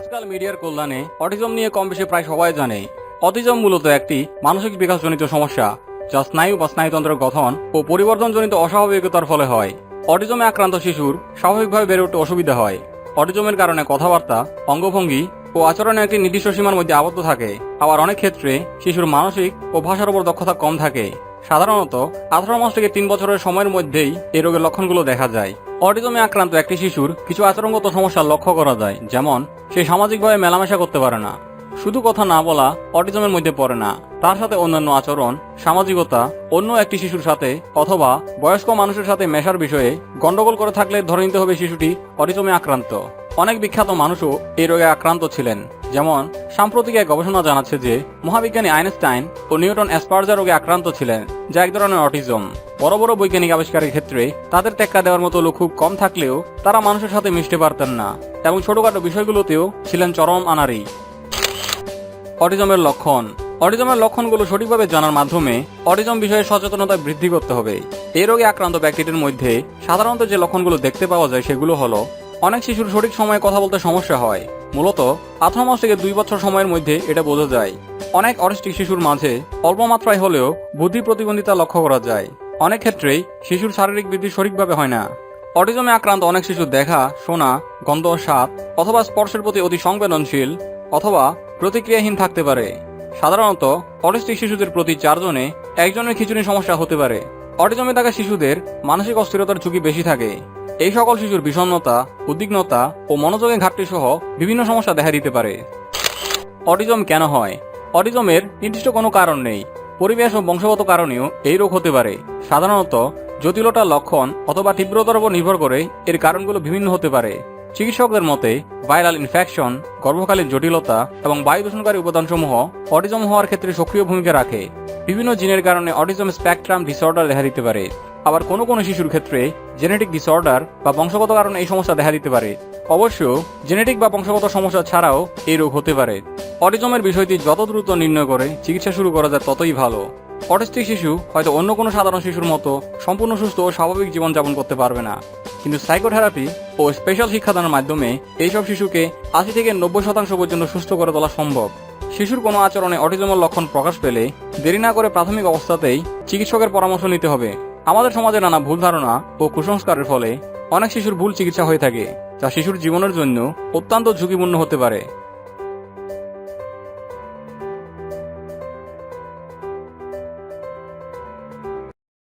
আজকাল মিডিয়ার কল্যাণে অটিজম নিয়ে কম বেশি প্রায় সবাই জানে, অটিজম মূলত একটি মানসিক বিকাশজনিত সমস্যা, যা স্নায়ু বা স্নায়ুতন্ত্রের গঠন ও পরিবর্তনজনিত অস্বাভাবিকতার ফলে হয়। অটিজমে আক্রান্ত শিশুর স্বাভাবিকভাবে বেড়ে উঠতে অসুবিধা হয়। অটিজমের কারণে কথাবার্তা, অঙ্গভঙ্গি ও আচরণে একটি নির্দিষ্ট সীমার মধ্যে আবদ্ধ থাকে। আবার অনেক ক্ষেত্রে শিশুর মানসিক ও ভাষার উপর দক্ষতা কম থাকে। সাধারণত আঠারো মাস থেকে তিন বছরের সময়ের মধ্যেই এই রোগের লক্ষণগুলো দেখা যায়। অটিজমে আক্রান্ত একটি শিশুর কিছু আচরণগত সমস্যা লক্ষ্য করা যায়, যেমন সে সামাজিকভাবে মেলামেশা করতে পারে না। শুধু কথা না বলা অটিজমের মধ্যে পড়ে না। তার সাথে অন্যান্য আচরণ, সামাজিকতা, অন্য একটি শিশুর সাথে অথবা বয়স্ক মানুষের সাথে মেশার বিষয়ে গন্ডগোল করে থাকলে ধরে নিতে হবে শিশুটি অটিজমে আক্রান্ত। অনেক বিখ্যাত মানুষও এই রোগে আক্রান্ত ছিলেন। যেমন, সাম্প্রতিক এক গবেষণা জানাচ্ছে যে, মহাবিজ্ঞানী আইনস্টাইন ও নিউটন অ্যাসপার্জার রোগে আক্রান্ত ছিলেন, যা এক ধরনের অটিজম। বড় বড় বৈজ্ঞানিক আবিষ্কারের ক্ষেত্রে তাদের টেক্কা দেওয়ার মতো লোক খুব কম থাকলেও তারা মানুষের সাথে মিশতে পারতেন না, এবং ছোটখাটো বিষয়গুলোতেও ছিলেন চরম আনারি অটিজমের লক্ষণ। অটিজমের লক্ষণগুলো সঠিকভাবে জানার মাধ্যমে অটিজম বিষয়ে সচেতনতা বৃদ্ধি করতে হবে। এই রোগে আক্রান্ত ব্যক্তিটির মধ্যে সাধারণত যে লক্ষণগুলো দেখতে পাওয়া যায় সেগুলো হলো অনেক শিশুর সঠিক সময়ে কথা বলতে সমস্যা হয়। মূলত, আঠারো মাস থেকে দুই বছর সময়ের মধ্যে এটা বোঝা যায়। অনেক অটিস্টিক শিশুর মাঝে অল্প মাত্রায় হলেও বুদ্ধি প্রতিবন্ধিতা লক্ষ্য করা যায়। অনেক ক্ষেত্রেই শিশুর শারীরিক বৃদ্ধি সঠিকভাবে হয় না। অটিজমে আক্রান্ত অনেক শিশু দেখা, শোনা, গন্ধ, স্বাদ অথবা স্পর্শের প্রতি অতি সংবেদনশীল অথবা প্রতিক্রিয়াহীন থাকতে পারে। সাধারণত, অটিস্টিক শিশুদের প্রতি চারজনে একজনের খিচুড়ি সমস্যা হতে পারে। অটিজমে থাকা শিশুদের মানসিক অস্থিরতার ঝুঁকি বেশি থাকে। এই সকল শিশুর বিষণ্ণতা, উদ্বিগ্নতা ও মনোযোগের ঘাটতি সহ বিভিন্ন সমস্যা দেখা দিতে পারে। অটিজম কেন হয়? অটিজমের নির্দিষ্ট কোনো কারণ নেই। পরিবেশ ও বংশগত কারণেও এই রোগ হতে পারে। সাধারণত জটিলতার লক্ষণ অথবা তীব্রতার উপর নির্ভর করে এর কারণগুলো বিভিন্ন হতে পারে। চিকিৎসকদের মতে, ভাইরাল ইনফেকশন, গর্ভকালীন জটিলতা এবং বায়ু দূষণকারী উপাদানসমূহ অটিজম হওয়ার ক্ষেত্রে সক্রিয় ভূমিকা রাখে। বিভিন্ন জিনের কারণে অটিজম স্পেকট্রাম ডিসঅর্ডার দেখা দিতে পারে। আবার কোনো কোনো শিশুর ক্ষেত্রে জেনেটিক ডিসঅর্ডার বা বংশগত কারণে এই সমস্যা দেখা দিতে পারে। অবশ্য জেনেটিক বা বংশগত সমস্যা ছাড়াও এই রোগ হতে পারে। অটিজমের বিষয়টি যত দ্রুত নির্ণয় করে, চিকিৎসা শুরু করা যায় ততই ভালো। অটিস্টিক শিশু হয়তো অন্য কোনো সাধারণ শিশুর মতো সম্পূর্ণ সুস্থ ও স্বাভাবিক জীবনযাপন করতে পারবে না। কিন্তু সাইকোথেরাপি ও স্পেশাল শিক্ষাদানের মাধ্যমে এইসব শিশুকে আশি থেকে নব্বই শতাংশ পর্যন্ত সুস্থ করে তোলা সম্ভব। শিশুর কোনো আচরণে অটিজমের লক্ষণ প্রকাশ পেলে দেরি না করে প্রাথমিক অবস্থাতেই চিকিৎসকের পরামর্শ নিতে হবে। আমাদের সমাজে নানা ভুল ধারণা ও কুসংস্কারের ফলে অনেক শিশুর ভুল চিকিৎসা হয়ে থাকে, যা শিশুর জীবনের জন্য অত্যন্ত ঝুঁকিপূর্ণ হতে পারে।